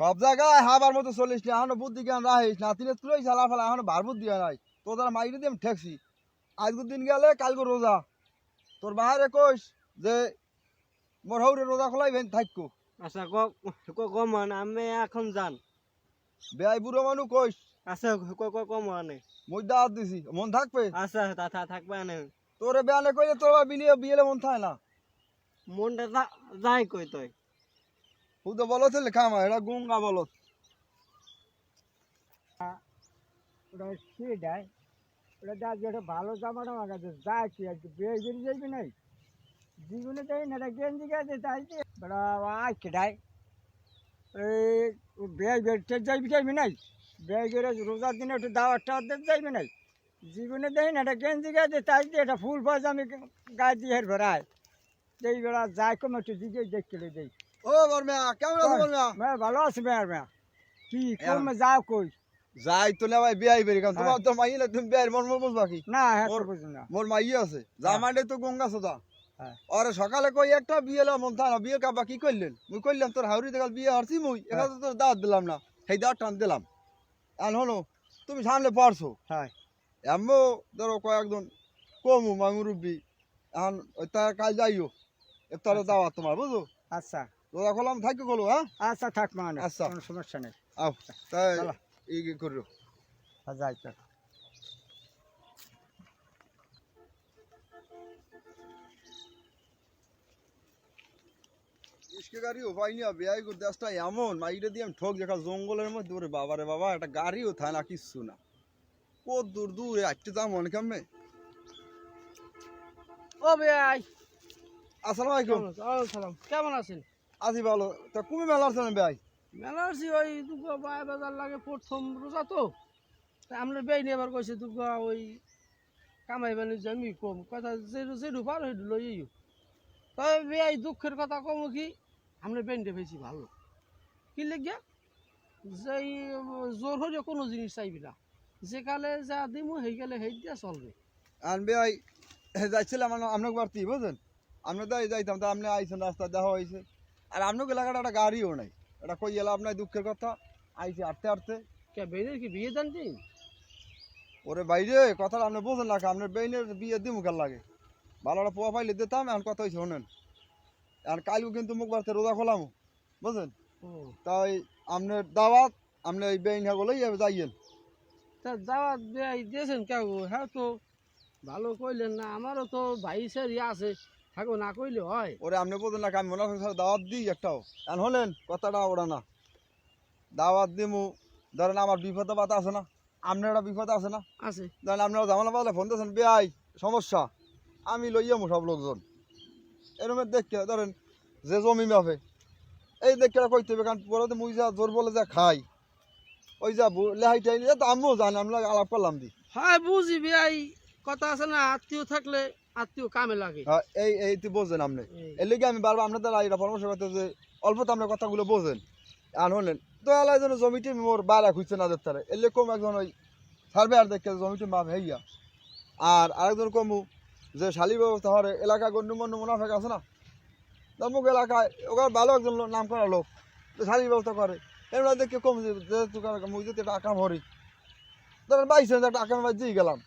সব জায়গায় হাবার মতো চলিস না এখনও বুদ্ধি জ্ঞান রাখিস না। তিনে তুই চালা ফেলা এখনও ভার বুদ্ধি নাই। তো তারা মাইরে দিয়ে ঠেকছি। আজকের দিন গেলে কালকে রোজা। তোর বাহারে কইস যে মোর হৌরে রোজা খোলাই ভেন থাকব আচ্ছা কমান আমি এখন যান। বেআই বুড়ো মানুষ কইস। আচ্ছা কমান মই দাঁত দিছি মন থাকবে? আচ্ছা তা থাকবে না তোরে বেয়ানে কইলে তোর বিলিয়ে বিয়েলে মন থাকে না। মনটা যাই কই তুই। তুই তো বলো ছেলে খামা এটা গুঙ্গা বলো ওটা সেটাই ওটা যা যেটা ভালো জামা টামা গেছে যা কি আর কি। বেয়ে গেড়ে যাইবি নাই? জীবনে যাই না গেঞ্জি গেছে তাই যে। বড়া আয় এই বেয়ে বেড়তে যাইবি যাইবি নাই? গেড়ে রোজার দিনে একটু দাওয়ার টাওয়ার দিতে নাই? জীবনে দেই না, এটা গেঞ্জি গেছে তাই যে এটা ফুল ফাজ আমি গায়ে দিয়ে হের ভরাই যেই বেড়া কম একটু দিকে দেখতে দেই ও বর্মিয়া কেমন আছো বর্মিয়া মেয়ে ভালো আছে মেয়া কি কমে যাও কই? যাই তো ভাই বিয়াই বেরি কারণ তোমার তো মাইলে তুমি বিয়াই মন মন বুঝবা কি? না হ্যাঁ ওর- না। মোর মাইয়ে আছে। যা হ্যাঁ। তো গঙ্গা সোদা। হ্যাঁ। আরে সকালে কই একটা বিয়ে লা মন থানা বিয়ে কাবা কি করলেন মুই কইলাম তোর হাউরি দেখাল বিয়ে হারছি মুই হ্যাঁ। এখানে তোর দাঁত দিলাম না। সেই দাঁত টান দিলাম। এখন হলো তুমি সামনে পারছ। হ্যাঁ। এমও ধরো কয়েকজন কমু মামুরব্বি এখন ওই তার কাল যাইও। এফতারে আচ্ছা। দাওয়াত তোমার বুঝো আচ্ছা। খোলাম থাকি গলো হ্যাঁ? আচ্ছা থাক মানে আচ্ছা। কোনো সমস্যা নেই। আও তাই ই কি করিও যাই চল। ইসকে আর বিয়াই এমন মাইরে দিয়ে ঠক দেখা জঙ্গলের মধ্যে ওরে বাবারে বাবা একটা গাড়িও থাকে না কিচ্ছু না। কত দূর দূরে আটটে যাম মনে কেমনে? ও ভাই আসসালামু আলাইকুম। সালাম। কেমন আছেন? আজি ভালো। তা কুমি মেলা আছে না ভাই? মেলার্সি ওই দুগা বাই বাজার লাগে প্রথম রোজা তো। আমরা বেই নেবার কইছে দুগা ওই কামাই বানি জমি কম। কথা যে যেটু পার হইটু লই তবে বেই দুঃখের কথা কম কি আমরা বেনতে পেয়েছি ভালো। কি লেগিয়া? যে জোর হলে কোনো জিনিস চাইবি না। যে কালে যা দিমু সেই কালে সেই দিয়া চলবে। আর বেয়াই যাইছিলাম আমরা আপনাকে বাড়তি বুঝলেন আমরা তাই যাইতাম তা আপনি আইছেন রাস্তা দেখা হয়েছে আর আপনাকে এলাকাটা একটা গাড়িও নাই। এটা কই এলাম আপনার দুঃখের কথা। আইছে আটতে আটতে কে বেনের কি বিয়ে জানতি ওরে বাইরে কথাটা আপনি বোঝেন না আপনার বেইনের বিয়ে দিমু কাল লাগে? ভালো একটা পোয়া পাইলে দিতাম এখন কথা হয়েছে শোনেন। আর কালকে কিন্তু মুখ বাড়তে রোজা খোলাম বুঝলেন? তাই আপনার দাওয়াত আপনি এই বেইন হাগলেই যাইয়েন। তা দাওয়াত দেয় দিয়েছেন কেউ? হ্যাঁ তো ভালো কইলেন না আমারও তো ভাই স্যার ইয়ে আছে। থাকো না কইলে হয়। ওরে আপনি বোঝেন না আমি মনে হয় দাওয়াত দিই একটাও। এখন হলেন কথাটা ওরা না। দাওয়াত দিমু ধরেন আমার বিপদ বাতা আছে না আপনার একটা বিপদ আছে না আছে। ধরেন আপনারা জামালা পালে ফোন দিয়েছেন বেআই সমস্যা আমি লইয়ামু সব লোকজন। এরমে দেখে ধরেন যে জমি মাফে এই দেখে কইতে হবে কারণ পরে মুই যা জোর বলে যা খাই ওই যা লেহাই টাই তো আমিও জানি আমরা আলাপ করলাম দি। হয় বুঝিবি এই কথা আছে না আত্মীয় থাকলে আত্মীয় কামে লাগে। হ্যাঁ, এই এই তুই বোঝেন আপনি। এর লিগে আমি বারবার আপনাদের এটা পরামর্শ করতে যে অল্প তো আপনার কথাগুলো বোঝেন। আর হলেন তো এলাই যেন জমিটি মোর বাইরে খুঁজছে না দেখতে এর লিগে কম একজন ওই সার্ভে আর দেখে জমিটি মাপ হইয়া। আর আরেকজন কমু যে শালি ব্যবস্থা হরে এলাকা গণ্যমান্য মুনাফেক আছে না? দমুক এলাকায় ওখানে ভালো একজন নাম করা লোক শালি ব্যবস্থা করে। এমন দেখে কম যে মুই যদি একটা আকাম হরি ধরেন বাইশ একটা আকাম দিয়ে গেলাম।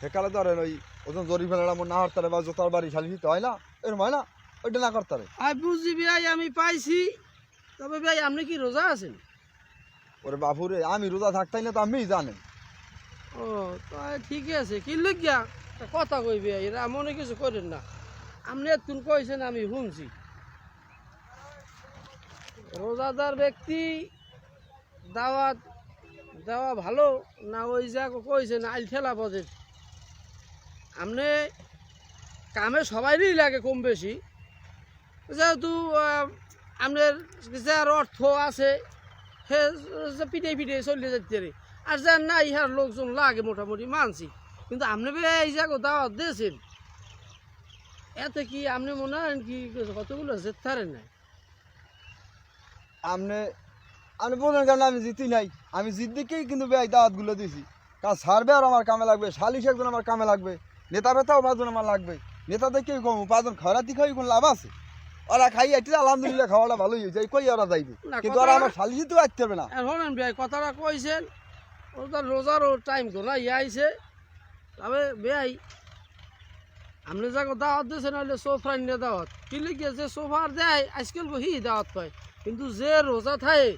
সেকালে ধরেন ওই ওজন জরি ফেলা মন না হরতারে বা জোতার বাড়ি শালি দিতে হয় না এরকম হয় না? ওইটা না করতারে আই বুঝিবি এই আমি পাইছি। তবে ভাই আপনি কি রোজা আছেন? ওরে বাপুরে আমি রোজা থাকতাই না তো আমি জানেন। ও তো ঠিকই আছে। কি লইয়া তা কথা কইবি এরা মনে কিছু করেন না। আপনি এতক্ষণ কইছেন আমি শুনছি। রোজাদার ব্যক্তি দাওয়াত দেওয়া ভালো না ওই যা কইছেন আইল ঠেলা বাজে আপনি কামে সবাইরই লাগে কম বেশি। যেহেতু আপনার যার অর্থ আছে সে পিটে পিটে চলে যেতে পারে আর যার না, ইহার লোকজন লাগে মোটামুটি, মানছি। কিন্তু আপনি এই জায়গা দাওয়াত দিয়েছেন, এতে কি আপনি মনে হয় কি কতগুলো যেতে পারেন না আপনি আপনি বলেন কেন আমি জিতি নাই। আমি জিদ্দিকেই কিন্তু বেআই দাওয়াতগুলো দিছি। কারণ সার্ভে আর আমার কামে লাগবে, সালিশ একজন আমার কামে লাগবে। নেতা বেতাও পাঁচজন আমার লাগবে নেতা দেখেই কম পাঁচজন খরাতি খাই কোন লাভ আছে? ওরা খাই আইতে আলহামদুলিল্লাহ খাওয়াটা ভালোই হয়েছে এই কই ওরা যাইবে? কিন্তু ওরা আমার শালিশি তো আসতে হবে না। এখন ভাই কথাটা কইছেন ও তো রোজারও টাইম তো না ইয়ে আইছে। তবে বেয়াই আপনি যাকে দাওয়াত দিয়েছেন হলে সোফার নিয়ে দাওয়াত। কি লিখে যে সোফার দেয় আজকাল হি দাওয়াত পায়। কিন্তু যে রোজা থাকে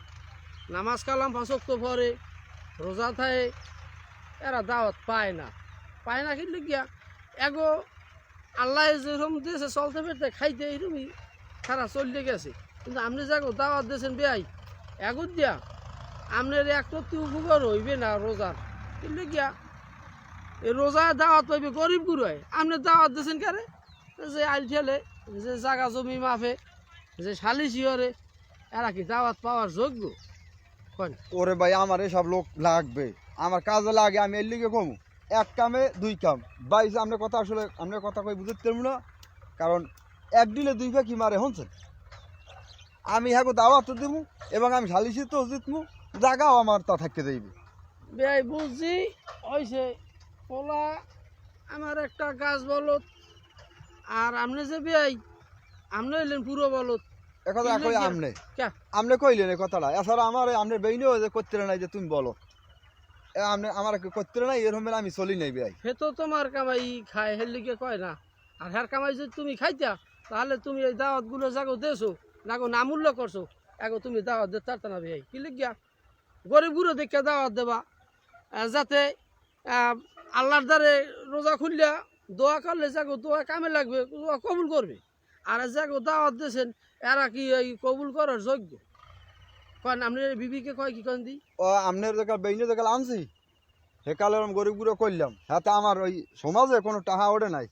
নামাজ কালাম ফাঁসক তো পরে রোজা থাকে এরা দাওয়াত পায় না। পায় না কি লিখিয়া? এগো, আল্লাহ যেরকম দিয়েছে, চলতে ফিরতে খাইতে এইরকমই সারা চলতে গেছে। কিন্তু আপনি যাকে দাওয়াত দিয়েছেন বেয়াই এগো দিয়া আপনার একটু উপকার হইবে না রোজার। কিন্তু গিয়া, এই রোজা দাওয়াত পাইবে গরিব গুরুয়। আপনি দাওয়াত দিয়েছেন কারে? যে আইল ঠেলে, যে জাগা জমি মাফে, যে সালিশি হরে, এরা কি দাওয়াত পাওয়ার যোগ্য? ওরে ভাই, আমার এসব লোক লাগবে। আমার কাজে লাগে, আমি এর লিগে কমু। এক কামে দুই কাম। ভাই আপনার কথা আসলে আপনার কথা কই বুঝতে পারব না কারণ এক দিলে দুই কি মারে হনছেন? আমি হ্যাঁ দাওয়াত দিব এবং আমি শালিশি তো জিতমু জাগাও আমার তা থাকতে যাইবে বেয়াই বুঝছি হয়েছে পোলা আমার একটা গাছ বলত আর আপনি যে বেয়াই আপনি হইলেন পুরো বলত একথা কি কই? আমনে? কে? আমনে কইলেন এই কথাটা। এছাড়া আমার আমনে বেইনেও যে করতে নাই যে তুমি বলো। এ আমনে আমার করতে নাই, এরকম আমি চলি নাই ভাই। সে তো তোমার কামাই খায়, হের লিগে কয় না। আর হ্যার কামাই যদি তুমি খাইতা, তাহলে তুমি এই দাওয়াতগুলো যাগো দেছো নাগো নামূল্য করছ এগো তুমি দাওয়াত দিতে পারত না ভাই। কি লিখিয়া গরিবগুলো দেখে দাওয়াত দেবা। যাতে আল্লাহর দ্বারে রোজা খুললিয়া দোয়া করলে যাগো দোয়া কামে লাগবে, দোয়া কবুল করবে। আর যাগো দাওয়াত দিয়েছেন, এরা কি এই কবুল করার যোগ্য? কন বিবিকে কয় কি কন দি? ও আমনের জায়গা বেইনে জায়গা আনছি। সেকালে আমি গরিব করলাম হাতে আমার ওই সমাজে কোনো টাকা ওঠে নাই।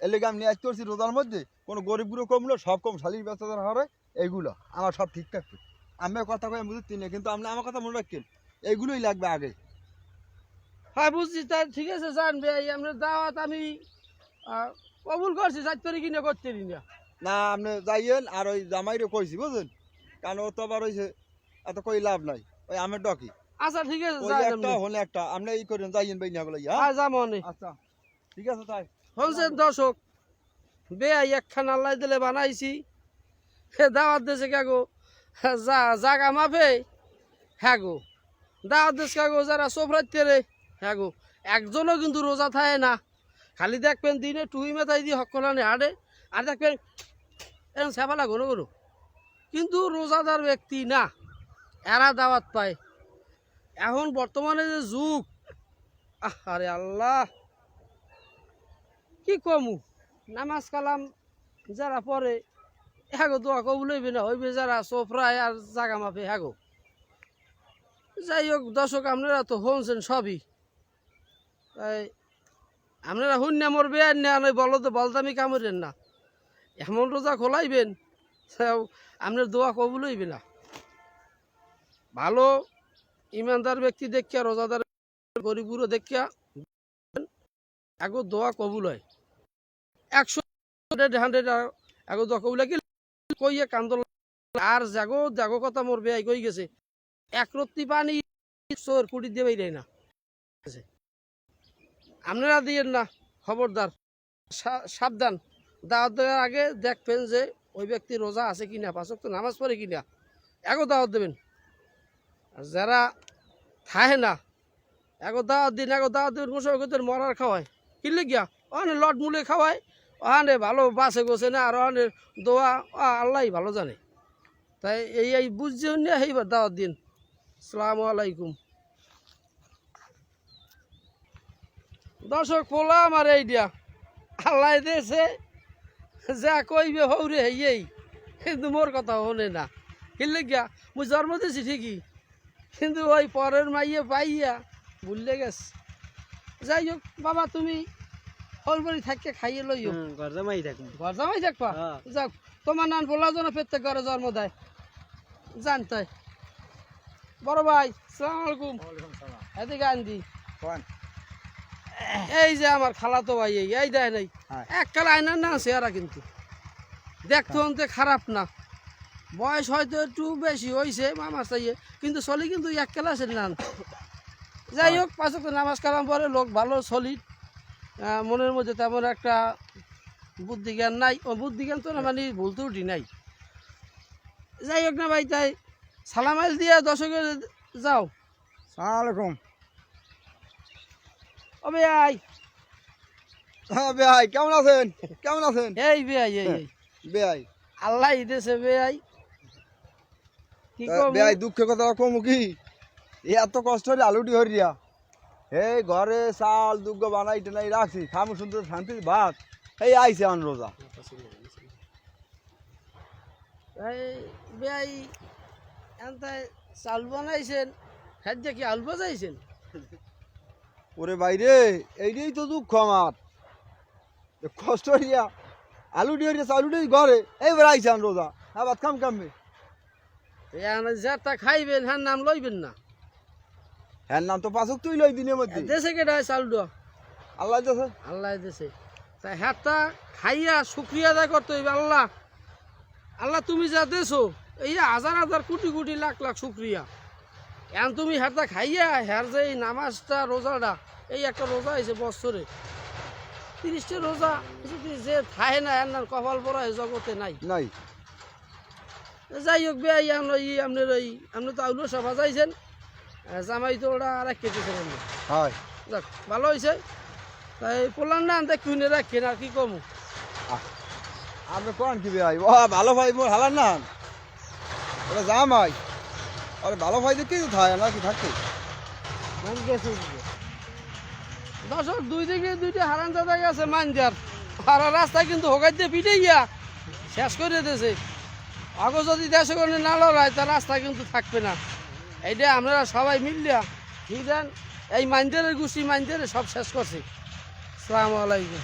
এর লেগে আমি নিয়ে রোজার মধ্যে। কোনো গরিব কমলো সব কম শালির ব্যস্ততার হারে এইগুলো। আমার সব ঠিক থাকবে। আমি কথা কয়ে বুঝতে না কিন্তু আপনি আমার কথা মনে এইগুলোই লাগবে আগে। হ্যাঁ বুঝছি তাই ঠিক আছে জানবে আপনার দাওয়াত আমি কবুল করছি চার তারিখ কিনে করতে না। আপনি যাইয়েন আর ওই জামাইরে কইছি বুঝলেন? কারণ ও তো আবার হয়েছে এত কই লাভ নাই। ওই আমের ডকি আচ্ছা ঠিক আছে ওই যাই একটা হলে একটা আপনি এই করেন যাইয়েন বেইনে হলে হ্যাঁ যা মনে আচ্ছা ঠিক আছে তাই। শুনছেন দর্শক বেয়াই একখান আল্লাহ দিলে বানাইছি। হে দাওয়াত দেশে কাগো যা জাগা মাপে। হ্যাঁ গো দাওয়াত দেশ কাগো যারা সোফরাতে রে? হ্যাঁ গো একজনও কিন্তু রোজা থাকে না। খালি দেখবেন দিনে টুই মেথাই দিয়ে হকলানে হাঁটে আর দেখবেন এরকম সেফালা ঘন ঘন। কিন্তু রোজাদার ব্যক্তি না। এরা দাওয়াত পায়। এখন বর্তমানে যে যুগ আরে আল্লাহ। কি কমু? নামাজ কালাম যারা পরে হ্যাগো দোয়া কবুল হইবে না, হইবে যারা সোফরায় আর জাগা মাপে, হ্যাগো। যাই হোক দর্শক, আপনারা তো শুনছেন সবই। তাই আপনারা শুন মোর বেয়ার না নয় বলো তো বলদামি কামড়েন না। এমন রোজা খোলাইবেন আপনার দোয়া কবুল হইবে না। ভালো ইমানদার ব্যক্তি দেখিয়া, রোজাদার গরিবুরো দেখিয়া আগো দোয়া কবুল হয়। একশো হান্ড্রেড হান্ড্রেড আগো দোয়া কবুল হয়। কইয়া কান্দল আর জাগো জাগো কথা মোর বেয়াই কই গেছে? এক রত্তি পানি চোর কুটি দিয়ে বাইরে না। আপনারা দিয়েন না, খবরদার। সাবধান। দাওয়াত দেওয়ার আগে দেখবেন যে ওই ব্যক্তি রোজা আছে কিনা পাঁচক তো নামাজ পড়ে কিনা। এগো দাওয়াত দেবেন। যারা থাহে না দাওয়াত দিন কোনো সময় করতেন মরার খাওয়ায় কিনলে গিয়া? ওখানে লট মুলে খাওয়ায় ওখানে ভালো বাসে গোছে না আর ওখানে দোয়া আল্লাহ ভালো জানে। তাই এই এই বুঝছে নিয়ে এইবার দাওয়াত দিন। সালামু আলাইকুম। দর্শক পোলা আমার এই দিয়া। আল্লাহ দেশে যা কইবে হৌরে হেই কিন্তু মোর কথা শোনে না। কিনলে গিয়া? মুই জন্ম দিয়েছি ঠিকই। কিন্তু ওই পরের মাইয়ে পাইয়া ভুললে গেছে। যাই হোক বাবা তুমি হলবরি থাকিয়ে খাইয়ে লইও। ঘর জামাই ঘর জামাই থাকবা? হ্যাঁ। যাক তোমার নাম প্রত্যেক ঘরে জন্ম দেয়। জানতে বড় ভাই সালাম আলাইকুম। এদিকে আনদি এই যে আমার খালাতো ভাই এই দেয় নাই। হ্যাঁ। এক কালে আয়নার না চেহারা কিন্তু। দেখতে অন্তে খারাপ না। বয়স হয়তো একটু বেশি হয়েছে মামা চাইয়ে কিন্তু চলি কিন্তু এক ক্লাসের নান যাই হোক পাঁচক নামাজ কালাম পরে লোক ভালো সলিড মনের মধ্যে তেমন একটা বুদ্ধি জ্ঞান নাই। ও বুদ্ধি জ্ঞান তো না মানে ভুল ত্রুটি নাই। যাই হোক না ভাই তাই সালাম আইল দিয়ে দর্শকের যাও। সালাম ও ভাই। হ্যাঁ বেহাই কেমন আছেন? কেমন আছেন? এই বেয়াই এই এই। বেহাই আল্লাহ দিতেছে বেয়াই কম দুঃখের কথা কম কি? এত কষ্ট হলে আলুটি হরিয়া এই ঘরে চাল দুগ্গ বানাই টেনাই রাখছি খামু সুন্দর শান্তির ভাত। এই আইছে আন রোজা। এই বেয়াই এনতাই চাল বানাইছেন খাদ্য কি আলু বাজাইছেন? ওরে বাইরে এইটাই তো দুঃখ আমার। কষ্ট হরিয়া আলুটি হরিয়া চালুটি ঘরে এইবার আইছে আন রোজা। হ্যাঁ ভাত খাম কামবে। যেটা খাইবেন হ্যাঁ নাম লইবেন না। হ্যাঁ নাম তো পাঁচক তুই লই দিনের মধ্যে। দেশে কেটা চালটা আল্লাহ আল্লাহ দেশে। তা হ্যাঁটা খাইয়া শুক্রিয়া আদায় করতে হইবে আল্লাহ। আল্লাহ তুমি যা দেছো এই হাজার হাজার কোটি কোটি লাখ লাখ শুক্রিয়া। এখন তুমি হ্যাঁটা খাইয়া হ্যার যে এই নামাজটা রোজাটা এই একটা রোজা হয়েছে বছরে। তিরিশটা রোজা যদি যে থাহে না নাম কপাল পরা জগতে নাই। নাই। যাই হোক বে আমরা ই আপনার ওই আপনি তো আউলো সভা যাইছেন। জামাই তো ওরা আর এক কেটেছেন আপনি হয়। যাক ভালো হয়েছে তাই পোলার না আনতে কিনে রাখেন আর কি কমু। আপনি কোন কি ভাই ও ভালো ভাই মোর হালার না ওরা জামাই। আরে ভালো ভাই দেখে তো থাকে না কি থাকে? দশক দুই দিকে দুইটা হারান দাদা গেছে মানজার আর রাস্তা কিন্তু হোকাইতে পিটে গিয়া শেষ করে দিয়েছে। আগে যদি দেশে কোনো না লড়াই তার রাস্তা কিন্তু থাকবে না। এইটা আমরা সবাই মিলিয়া ঠিক এই মাইন্ডের গুছি মাইন্ডের সব শেষ করছি। সালামু আলাইকুম।